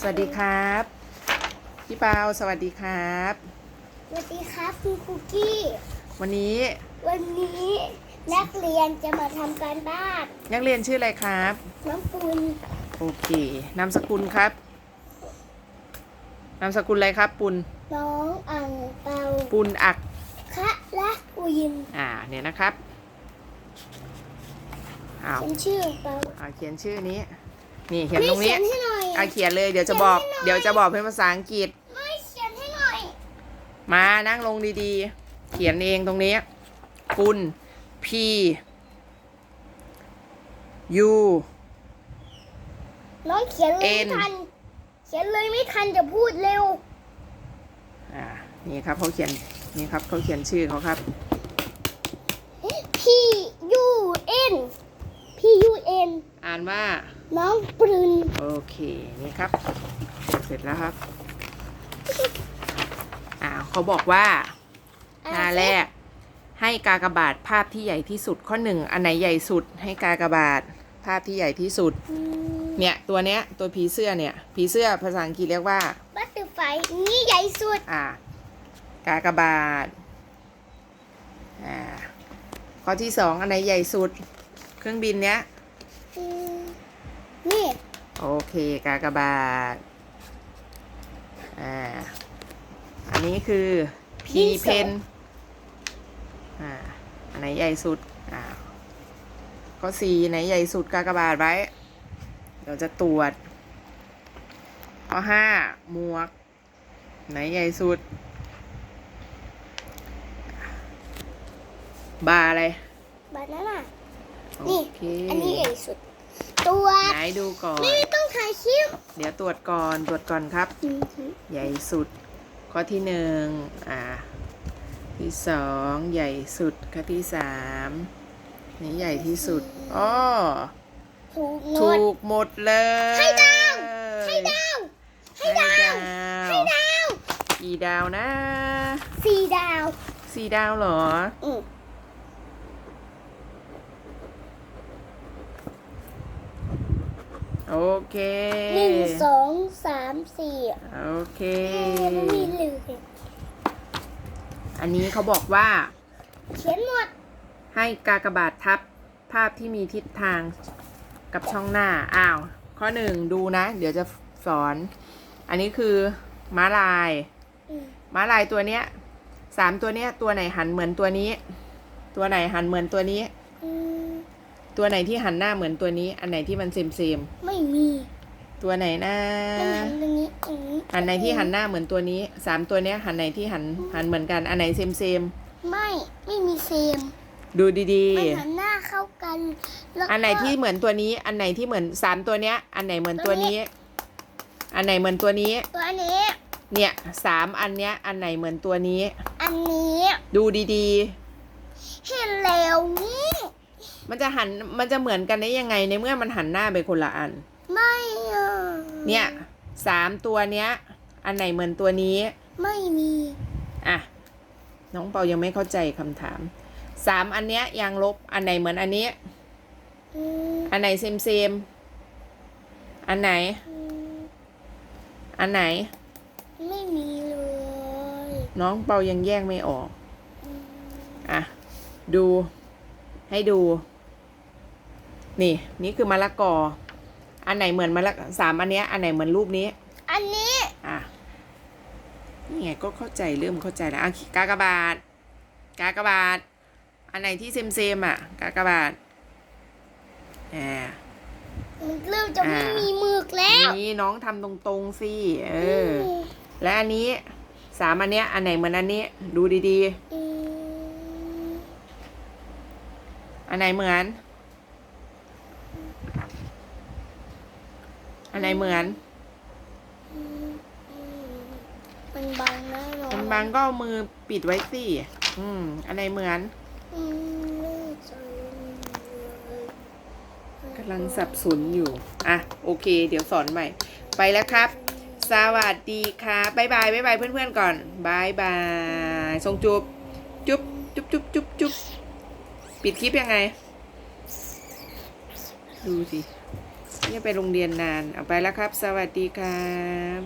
สวัสดีครับ พี่เปาสวัสดีครับ สวัสดีครับคุณคุกกี้ วันนี้ วันนี้นักเรียนจะมาทำการบ้าน นักเรียนชื่ออะไรครับ น้องปุณโอเคนามสกุลครับนามสกุลอะไรครับ ปุณน้องอ่างเปาปุณอักคะและอุยินอ่าเนี่ยนะครับอ้าวเป็นชื่อเปาอ่าเขียนชื่อนี้ นี่เขียนตรงไม่นี้ เขียนให้หน่อย อ่าเขียนเลยเดี๋ยวจะบอก เดี๋ยวจะบอกเป็นภาษาอังกฤษ ไม่เขียนให้หน่อย มานั่งลงดีๆ เขียนเองตรงนี้ปุณ P U น้องเขียนเลยเอ็ไม่นทัน เขียนเลยไม่ทันจะพูดเร็ว อ่า นี่ครับเขาเขียน นี่ครับเขาเขียนชื่อเขาครับ P U N P U N อ่านว่า น้องปรึนโอเค นี่ครับ เสร็จแล้วครับ อ่าเขาบอกว่าหน้าแรก ให้กากบาทภาพที่ใหญ่ที่สุดข้อหนึ่งอันไหนใหญ่สุด ให้กากบาทภาพที่ใหญ่ที่สุดอืมเนี่ย ตัวเนี้ย ตัวผีเสื้อเนี่ย ผีเสื้อภาษาอังกฤษเรียกว่าบัตเตอร์ไฟนี่ใหญ่สุด อ่ากากบาทอ่าข้อที่สองอันไหนใหญ่สุด เครื่องบินเนี้ยอืม นี่ โอเคกากบาท อ่า อันนี้คือ P ดินสอ pen อ่า อันไหนใหญ่สุด อ่า ข้อสี่ไหนใหญ่สุดกากบาทไว้ เดี๋ยวจะตรวจ ข้อห้าหมวก ไหนใหญ่สุด บาร์อะไร บานา น่าโอนี่เคอันนี้ใหญ่สุด ตัวไหนดูก่อนไม่ต้องถ่ายคลิปเดี๋ยวตรวจก่อนตรวจก่อนครับ ใหญ่สุด ข้อที่หนึ่งอ่า ที่สองใหญ่สุด ข้อที่สามนี่ใหญ่ที่สุดอ้อถูกหมถูดกหมดเลยให้ดาวให้ดาวให้ดาวให้ดาวกี่ดาวนะสี่ดาวสี่ดาวเหรออืม โอเคหนึ่งสองสามสี่โอเคไม่มีเหลืออันนี้เขาบอกว่า เขียนหมด ให้กากบาททับภาพที่มีทิศทางกับช่องหน้า อ้าว ข้อหนึ่งดูนะ เดี๋ยวจะสอน อันนี้คือม้าลายอืมม้าลายตัวเนี้ยสามตัวเนี้ยตัวไหนหันเหมือนตัวนี้ ตัวไหนหันเหมือนตัวนี้อืม ตัวไหนที่หันหน้าเหมือนตัวนี้ อันไหนที่มันเซมเซมไม่มีๆตัวไหนนะมันหันตรงนี้อืมอันไหนที่หันหน้าเหมือนตัวนี้สามตัวเนี้ยหันไหนที่หันหันเหมือนกัน อันไหนเซมเซมไม่ไม่มีเซมๆดูดีมันหันหน้าเข้ากันแล้วๆ ก็อันไหนที่เหมือนตัวนี้ อันไหนที่เหมือนสามตัวเนี้ย อันไหนเหมือนตัวนี้ อันไหนเหมือนตัวนี้ ตัวนี้ เนี่ยสามอันเนี้ย อันไหนเหมือนตัวนี้ อันนี้ดูดีเห็นแล้วนี่ๆ มันจะหันมันจะเหมือนกันได้ยังไงในเมื่อมันหันหน้าไปคนละอัน ไม่อะเนี่ยสามตัวเนี้ย อันไหนเหมือนตัวนี้ ไม่มีอะน้องเปายังไม่เข้าใจคำถามสามอันเนี้ยยางลบอันไหนเหมือนอันนี้ อืมอันไหนเซมเซมอันไหน อืมอันไหน ไม่มีเลยน้องเปายังแยกไม่ออก อืมอะ ดูให้ดู นี่ นี่คือมะละกอ อันไหนเหมือนมะละสามอันเนี้ย อันไหนเหมือนรูปนี้ อันนี้ อะ นี่ไงก็เข้าใจเริ่มเข้าใจแล้วอะกากบาท กากบาท อันไหนที่เซมเซมๆอะ กากบาทอ่ามันเริ่มจะไม่อ่ามีมีหมึกแล้ว นี่น้องทำตรงๆสิเออ และอันนี้สามอันเนี้ย อันไหนเหมือนอันนี้ ดูดีอืมๆอันไหนเหมือน อันไหนเหมือนอืมอืมมันบังแน่นอนมันบางก็เอามือปิดไว้สิอืมอันไหนเหมือนอืมไม่ใจเลยกำลังสับสนอยู่ อะ โอเค เดี๋ยวสอนใหม่ ไปแล้วครับ สวัสดีครับบ๊ายบายบ๊ายบายเพื่อนๆก่อนบายบายส่งจุบจุบจุบจุบจุบจุบปิดคลิปยังไง ดูสิ เนี่ยไปโรงเรียนนาน เอาไปแล้วครับ สวัสดีครับ